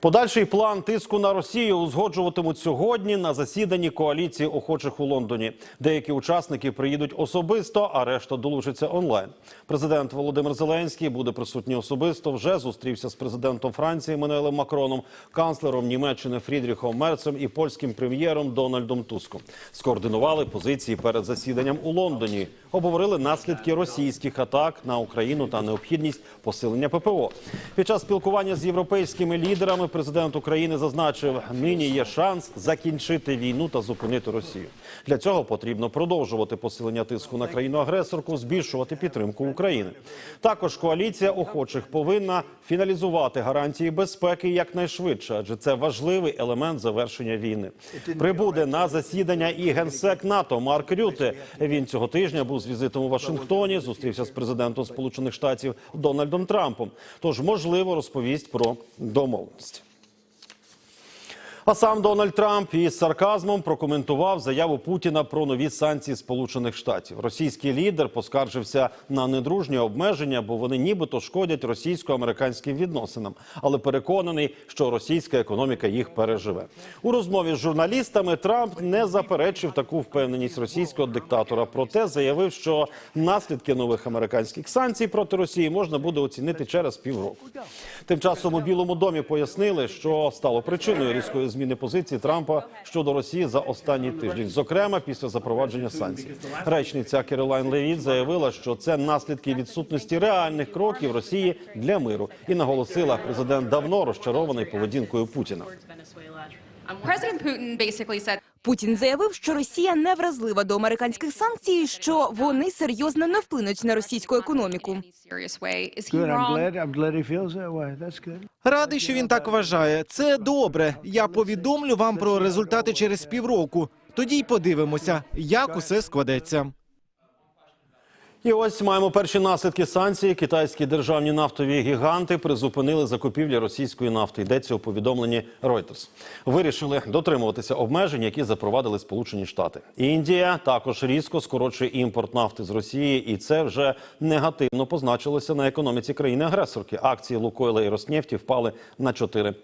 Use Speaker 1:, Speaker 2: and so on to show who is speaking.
Speaker 1: Подальший план тиску на Росію узгоджуватимуть сьогодні на засіданні коаліції охочих у Лондоні. Деякі учасники приїдуть особисто, а решта долучаться онлайн. Президент Володимир Зеленський буде присутній особисто. Вже зустрівся з президентом Франції Мануелем Макроном, канцлером Німеччини Фрідріхом Мерцем і польським прем'єром Дональдом Туском. Скоординували позиції перед засіданням у Лондоні. Обговорили наслідки російських атак на Україну та необхідність посилення ППО. Під час спілкування з європейськими лідерами президент України зазначив, нині є шанс закінчити війну та зупинити Росію. Для цього потрібно продовжувати посилення тиску на країну-агресорку, збільшувати підтримку України. Також коаліція охочих повинна фіналізувати гарантії безпеки якнайшвидше, адже це важливий елемент завершення війни. Прибуде на засідання і генсек НАТО Марк Рюте. Він цього тижня був з візитом у Вашингтоні. Зустрівся з президентом Сполучених Штатів Дональдом Трампом. Тож можливо розповість про домовленості. А сам Дональд Трамп із сарказмом прокоментував заяву Путіна про нові санкції Сполучених Штатів. Російський лідер поскаржився на недружні обмеження, бо вони нібито шкодять російсько-американським відносинам, але переконаний, що російська економіка їх переживе. У розмові з журналістами Трамп не заперечив таку впевненість російського диктатора. Проте заявив, що наслідки нових американських санкцій проти Росії можна буде оцінити через півроку. Тим часом у Білому домі пояснили, що стало причиною різкої зміни позиції Трампа щодо Росії за останній тиждень, зокрема після запровадження санкцій. Речниця Керолайн Левіт заявила, що це наслідки відсутності реальних кроків Росії для миру, і наголосила, президент давно розчарований поведінкою Путіна.
Speaker 2: Президент Путін basically said
Speaker 3: Путін заявив, що Росія не вразлива до американських санкцій, і що вони серйозно не вплинуть на російську економіку.
Speaker 4: Радий, що він так вважає. Це добре. Я повідомлю вам про результати через півроку. Тоді й подивимося, як усе складеться.
Speaker 1: І ось маємо перші наслідки санкцій. Китайські державні нафтові гіганти призупинили закупівлі російської нафти. Йдеться у повідомленні Reuters. Вирішили дотримуватися обмежень, які запровадили Сполучені Штати. Індія також різко скорочує імпорт нафти з Росії, і це вже негативно позначилося на економіці країни-агресорки. Акції Лукойла і Роснефті впали на 4%.